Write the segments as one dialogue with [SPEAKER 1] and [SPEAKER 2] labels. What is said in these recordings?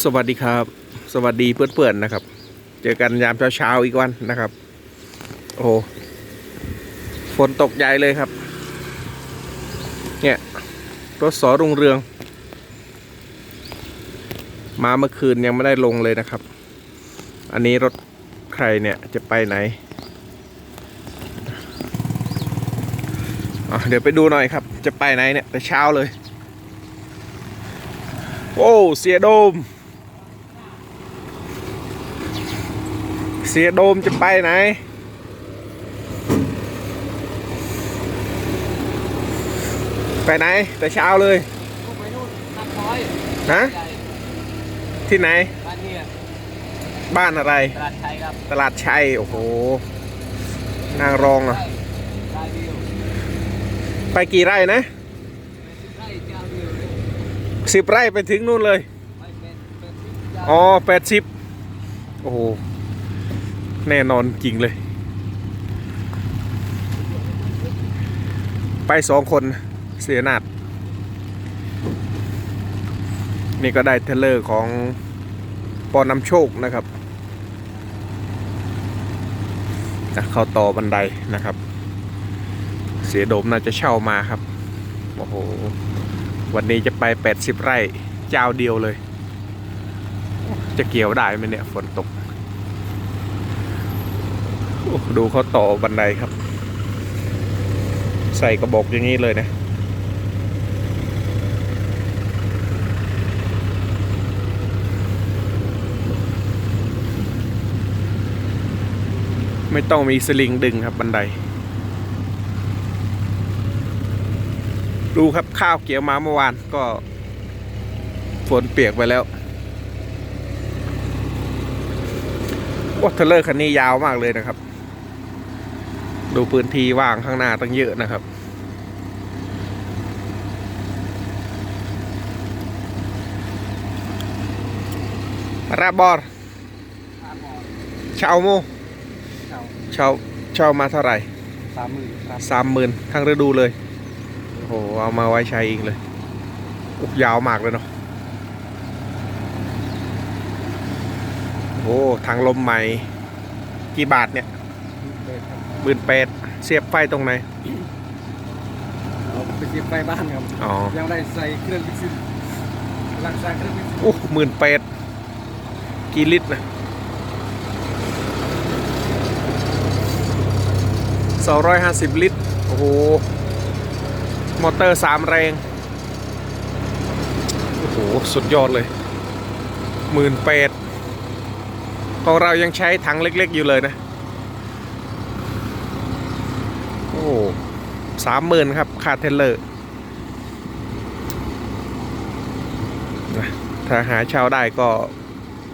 [SPEAKER 1] สวัสดีครับ สวัสดีเพื่อนๆนะครับ เจอกันยามเช้าๆอีกวันนะครับ โอ้โหฝนตกใหญ่เลยครับ เนี่ยรถสอรุงเรือง มาเมื่อคืนยังไม่ได้ลงเลยนะครับ อันนี้รถใครเนี่ยจะไปไหนอะเดี๋ยวไปดูหน่อยครับ จะไปไหนเนี่ยแต่เช้าเลย โอ้เสียโดม เสียโดมจะไปไหน ไปไหน แต่เช้าเลย
[SPEAKER 2] ลูกไปนู่นนักน้อย
[SPEAKER 1] ฮะ
[SPEAKER 2] ใหญ่
[SPEAKER 1] ที่ไหน
[SPEAKER 2] บ้านเนี่ย
[SPEAKER 1] บ้านอะไร
[SPEAKER 2] ตลาดไทยครับ
[SPEAKER 1] ตลาดชัย โอ้โห นางรองอะ
[SPEAKER 2] ไร่เดียว
[SPEAKER 1] ไปกี่ไร่นะ
[SPEAKER 2] ไร่เจ้าเดียวเลย
[SPEAKER 1] สิบไร่ไปถึงนู่นเลย
[SPEAKER 2] ไม่เป็นเป็นสิบเจ้า
[SPEAKER 1] อ๋อแปดสิบโอ้โห แน่นอนจริงเลย ไปสองคนเสียนาดนี่ก็ได้เทเลอร์ของปอนำโชคนะครับจะเข้าต่อบันไดนะครับ เสียโดมน่าจะเช่ามาครับ โอ้โห วันนี้จะไป 80 ไร่เจ้าเดียวเลย จะเกี่ยวได้ไหมเนี่ย ฝนตก ดูเขาต่อบันไดครับ ใส่กระบอกอย่างนี้เลยนะไม่ต้องมีสลิงดึงครับบันได ดูครับข้าวเกี่ยวมาเมื่อวานก็ฝนเปียกไปแล้วว่าเทรลเลอร์คันนี้ยาวมากเลยนะครับ ดูพื้นที่ว่างข้างหน้าตั้งเยอะนะครับ ราบอร์
[SPEAKER 2] สามหมอ
[SPEAKER 1] เช่าโม
[SPEAKER 2] เช่า
[SPEAKER 1] เช่าเช่ามาเท่าไหร่
[SPEAKER 2] สามหมื่นครับ
[SPEAKER 1] สามหมื่นทั้งฤดูเลย โอ้โห เอามาไว้ใช้เองเลยอุ๊ยยาวมากเลยเนาะโอ้โหทางลมใหม่ กี่บาทเนี่ย
[SPEAKER 2] เด็ดครับ
[SPEAKER 1] หมื่นแปดเสียบไฟตรงไหน
[SPEAKER 2] เอาไปเก็บไปบ้านครับ
[SPEAKER 1] อ๋อ
[SPEAKER 2] ยังไม่ได้ใส่เครื่องพิซซินกำลังใส่เครื่องพิซซิน
[SPEAKER 1] โอ้หมื่นแปดกี่ลิตรนะสองร้อยห้าสิบลิตร โอ้โห มอเตอร์สามแรง โอ้โห สุดยอดเลยหมื่นแปดของเรายังใช้ถังเล็กๆอยู่เลยนะ โอ้สามหมื่นครับค่าเทเลอร์ถ้าหาเช่าได้ก็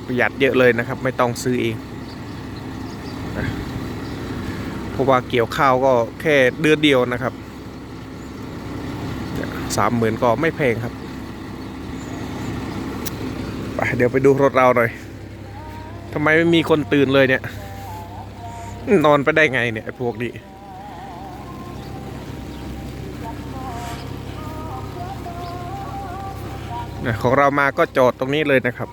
[SPEAKER 1] ประหยัดเยอะเลยนะครับ ไม่ต้องซื้อเองเพราะว่าเกี่ยวข้าวก็แค่เดือนเดียวนะครับสามหมื่นก็ไม่แพงครับไปเดี๋ยวไปดูรถเราหน่อยทำไมไม่มีคนตื่นเลยเนี่ย นอนไปได้ไงเนี่ยไอ้พวกนี้ นะของเรามาก็จอดตรงนี้เลยนะครับ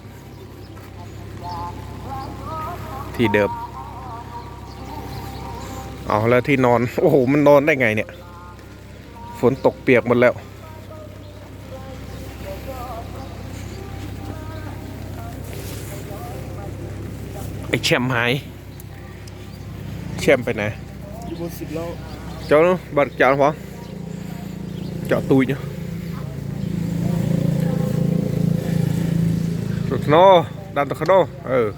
[SPEAKER 1] ที่เดิมเอาแล้วที่นอน โอ้โห มันนอนได้ไงเนี่ย ฝนตกเปียกหมดแล้ว ไอ้แชมป์หาย แชมป์ไปไหน
[SPEAKER 2] อยู่บนสิบล้อ
[SPEAKER 1] เจ้าเนาะบัตรเจ้าพอเจาะตุยเนาะ โนดันตะคโนเออ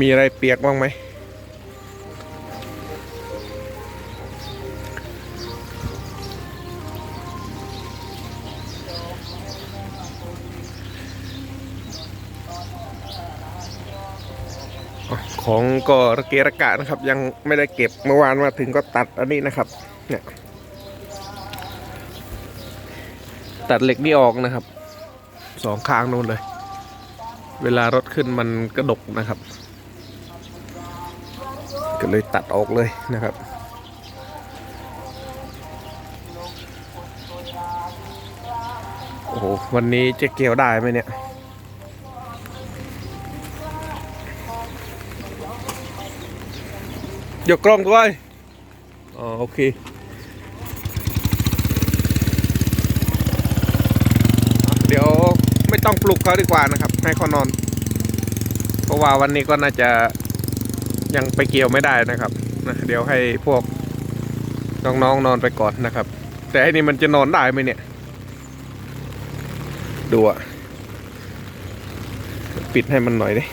[SPEAKER 1] มีอะไรเปียกบ้างไหม ของก็ระเกะระกะนะครับ ยังไม่ได้เก็บเมื่อวานมาถึงก็ตัดอันนี้นะครับ เนี่ย ตัดเหล็กนี่ออกนะครับสองข้างนู้นเลย เวลารถขึ้นมันกระดกนะครับ ก็เลยตัดออกเลยนะครับ โอ้โห วันนี้จะเกี่ยวได้ไหมเนี่ยยกกล้องด้วย อ๋อ โอเค ต้องปลุกเขาดีกว่านะครับ ให้เขานอน เพราะว่าวันนี้ก็น่าจะยังไปเกี่ยวไม่ได้นะครับนะเดี๋ยวให้พวกน้องๆนนอนไปก่อนนะครับ แต่ไอ้นี่มันจะนอนได้ไหมเนี่ย ดูอะปิดให้มันหน่อยดิ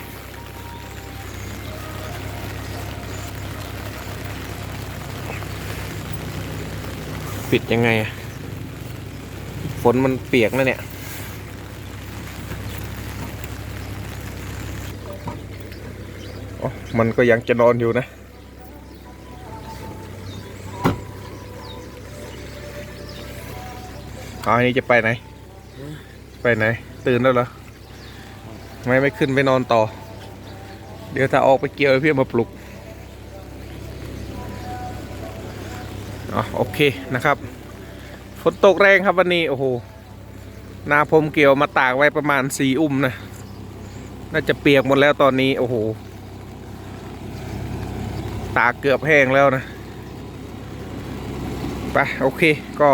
[SPEAKER 1] ปิดยังไงอะฝนมันเปียกนะเนี่ย อ๋อ มันก็ยังจะนอนอยู่นะ เอาอันนี้จะไปไหน ไปไหน ตื่นแล้วเหรอ ไม่ไม่ขึ้นไปนอนต่อ เดี๋ยวถ้าออกไปเกี่ยวพี่มาปลุกอ๋อโอเคนะครับฝนตกแรงครับวันนี้ โอ้โห นาผมเกี่ยวมาตากไว้ประมาณสี่อุ้มนะ น่าจะเปียกหมดแล้วตอนนี้ โอ้โห ตากเกือบแห้งแล้วนะไปโอเคก็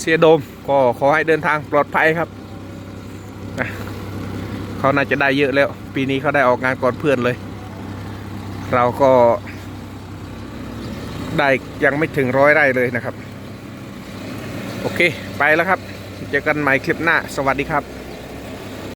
[SPEAKER 1] เสียโดมก็ขอให้เดินทางปลอดภัยครับนะเขาน่าจะได้เยอะแล้ว ปีนี้เขาได้ออกงานก่อนเพื่อนเลย เราก็ได้ยังไม่ถึงร้อยไร่เลยนะครับ โอเค ไปแล้วครับ เจอกันใหม่คลิปหน้า สวัสดีครับ